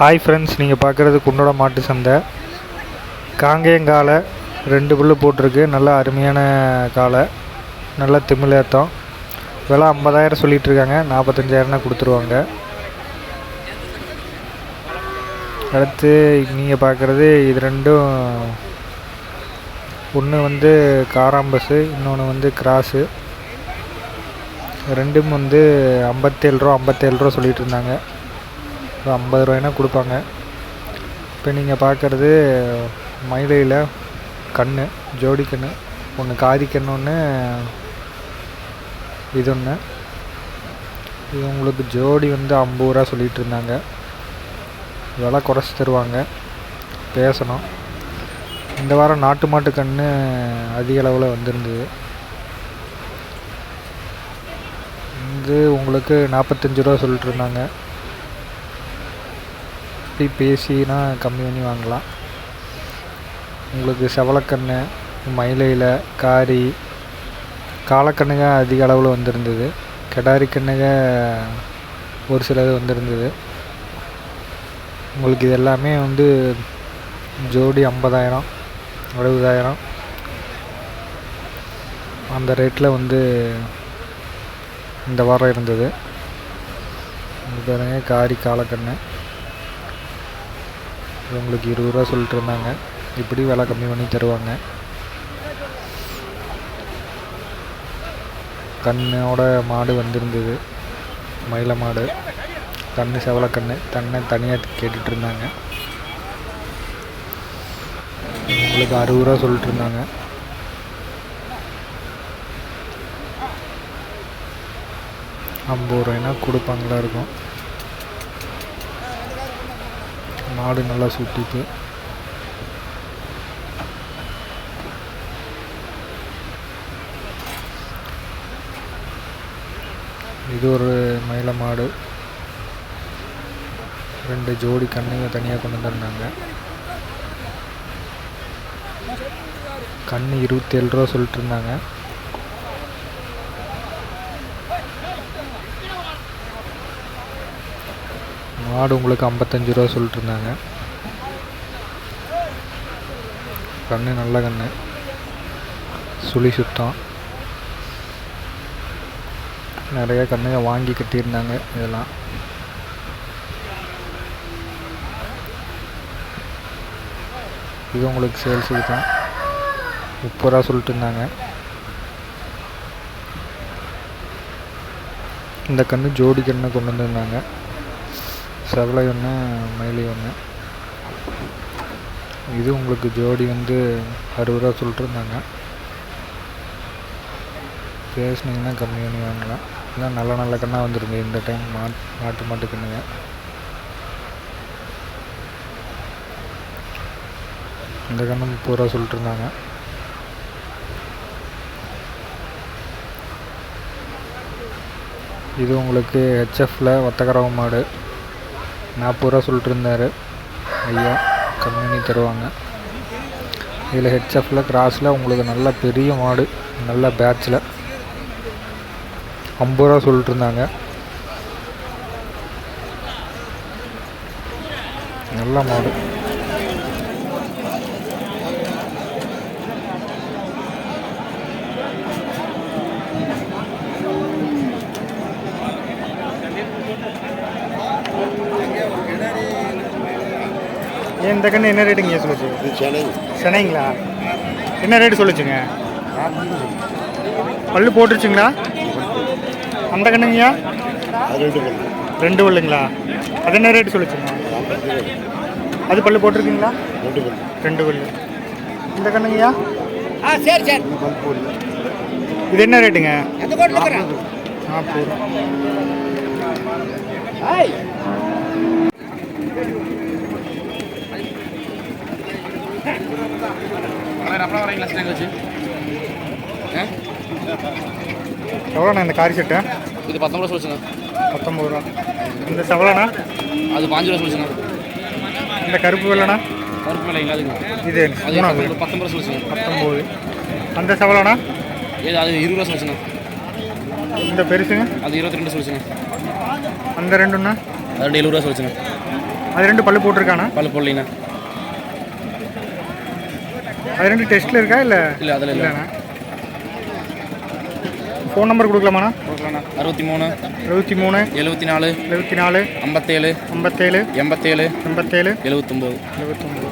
Hi friends நீங்கள் பார்க்குறது குன்னோட மாட்டு சந்தை. காங்கேயங்காலை ரெண்டு புல்லு போட்டிருக்கு. நல்ல அருமையான காலை. நல்ல திமிழேத்தம் விலை ஐம்பதாயிரம் சொல்லிகிட்டு இருக்காங்க நாற்பத்தஞ்சாயிரம்னா கொடுத்துருவாங்க. அடுத்து நீங்கள் பார்க்குறது இது ரெண்டும். ஒன்று வந்து காராம்பஸு இன்னொன்று வந்து கிராஸு ரெண்டும் வந்து ஐம்பத்தேழு ரூபா ஐம்பத்தேழு ரூபா சொல்லிகிட்டு இருந்தாங்க ஒரு ஐம்பது ரூபாய்னா கொடுப்பாங்க. இப்போ நீங்கள் பார்க்குறது மயிலையில் கன்று ஜோடி கன்று ஒன்று காதி கன்று ஒன்று இது ஒன்று இது உங்களுக்கு ஜோடி வந்து ஐம்பது ரூபா சொல்லிகிட்டு இருந்தாங்க. விலை குறைச்சி தருவாங்க. பேசணும். இந்த வாரம் நாட்டு மாட்டு கன்று அதிக அளவில் வந்திருந்தது. வந்து உங்களுக்கு நாற்பத்தஞ்சு ரூபா சொல்லிட்டு இருந்தாங்க. பற்றி பேசினா கம்மி பண்ணி வாங்கலாம். உங்களுக்கு செவலக்கண்ணு மயிலையில் காரி காலக்கண்ணுங்க அதிக அளவில் வந்திருந்தது. கெடாரி கண்ணுங்க ஒரு சிலது வந்திருந்தது. உங்களுக்கு இது எல்லாமே வந்து ஜோடி ஐம்பதாயிரம் அறுபதாயிரம். அந்த ரேட்டில் வந்து இந்த வாரம் இருந்தது. இங்க காரி காலக்கண்ணு. உங்களுக்கு இருபது ரூபா சொல்லிட்டு இருந்தாங்க இப்படி விலை கம்மி பண்ணி தருவாங்க. கண்ணோட மாடு வந்திருந்தது. மயில மாடு. கண்ணு செவலக்கண்ணு தன்னை தனியாக கேட்டுட்டு இருந்தாங்க உங்களுக்கு அறுபது ரூபா சொல்லிட்டு இருந்தாங்க ஐம்பது ரூபாய்னா கொடுப்பாங்களா இருக்கும். மாடு நல்லா சுட்டிட்டு இது ஒரு மயில மாடு. ரெண்டு ஜோடி கண்ணுங்க தனியாக கொண்டு வந்திருந்தாங்க. கண்ணு இருபத்தேழு ரூபா சொல்லிட்டு இருந்தாங்க. மாடு உங்களுக்கு ஐம்பத்தஞ்சு ரூபா சொல்லிட்டு இருந்தாங்க கண்ணு நல்ல கண்ணு. சுழி சுத்தம். நிறைய கண்ணுங்க வாங்கி கட்டியிருந்தாங்க இதெல்லாம். இது உங்களுக்கு சேல்ஸுக்கு தான். முப்பது ரூபா சொல்லிட்டு இருந்தாங்க இந்த கன்று ஜோடி கண்ணை கொண்டு வந்திருந்தாங்க. செவலை ஒன்று மயிலி ஒன்று இது உங்களுக்கு ஜோடி வந்து அறுபது ரூபா சொல்லிட்டுருந்தாங்க. பேசுனீங்கன்னா கம்மி பண்ணி வாங்கலாம். இல்லை நல்ல நல்ல கண்ணாக வந்துருங்க இந்த டைம் மாட் மாட்டு மாட்டு கண்ணுங்க. இந்த கண்ணு முப்பது ரூபா சொல்லிட்டுருந்தாங்க. இது உங்களுக்கு ஹெச்எஃப்பில் ஒத்தக்கரவ மாடு. நாற்பது ரூபா சொல்லிட்டு இருந்தார் ஐயா கம்மி பண்ணி தருவாங்க. இதில் ஹெச்எஃப்ல கிராஸில் உங்களுக்கு நல்ல பெரிய மாடு நல்ல பேட்சில் ஐம்பது ரூபா சொல்லிட்டு இருந்தாங்க நல்ல மாடு இந்த கண்ணு என்ன ரேட்டுங்க சொல்லுச்சு? இது சென்னை. சென்னைங்களா? என்ன ரேட்டு சொல்லுச்சுங்க? பல்லு போட்டுருச்சுங்களா? அந்த கண்ணுங்கய்யா? அது ரெண்டு பல்லுங்களா? அது என்ன ரேட்டு சொல்லுச்சுங்க? அது பல்லு போட்டிருக்கீங்களா? ரெண்டு பல்லு. இந்த கண்ணுங்கய்யா? ஆ சரி சரி. இது என்ன ரேட்டுங்க நாற்பது ஐய் அப்புறம் வரீங்களா ஸ்நாக் வச்சு எவ்வளோண்ணா இந்த காரி செட்டு? இது பத்தொம்பது ரூபா சொல்லுச்சுங்க பத்தொம்பது ரூபா. இந்த செவலண்ணா? அது பாஞ்சு ரூபா சொல்லுச்சுங்க இந்த கருப்பு வெள்ளண்ணா? கருப்பு விலைங்களா அதுக்கு இது அது பத்தொம்பது ரூபா சொல்லுச்சுங்க பத்தொம்போது அந்த செவலண்ணா? ஏது அது இருபது ரூபா சொல்லுச்சுங்க இந்த பெருசுங்க? அது இருபத்தி ரெண்டு சொல்லுச்சுங்க அந்த ரெண்டுண்ணா? அது எழுபது ரூபா சொல்லுச்சுங்க அது ரெண்டு பல்லு போட்டிருக்கானா பல்லு போடலைண்ணா அது ரெண்டு டெஸ்ட்டில் இருக்கா இல்லை? இல்லை அதில் இல்லை. இல்லைண்ணா. ஃபோன் நம்பர் கொடுக்கலாமாண்ணா? கொடுக்கலாண்ணா. அறுபத்தி மூணு எழுபத்தி மூணு எழுபத்தி நாலு எழுபத்தி நாலு ஐம்பத்தேழு ஐம்பத்தேழு எண்பத்தேழு எண்பத்தேழு எழுபத்தொம்போது எழுபத்தொம்போது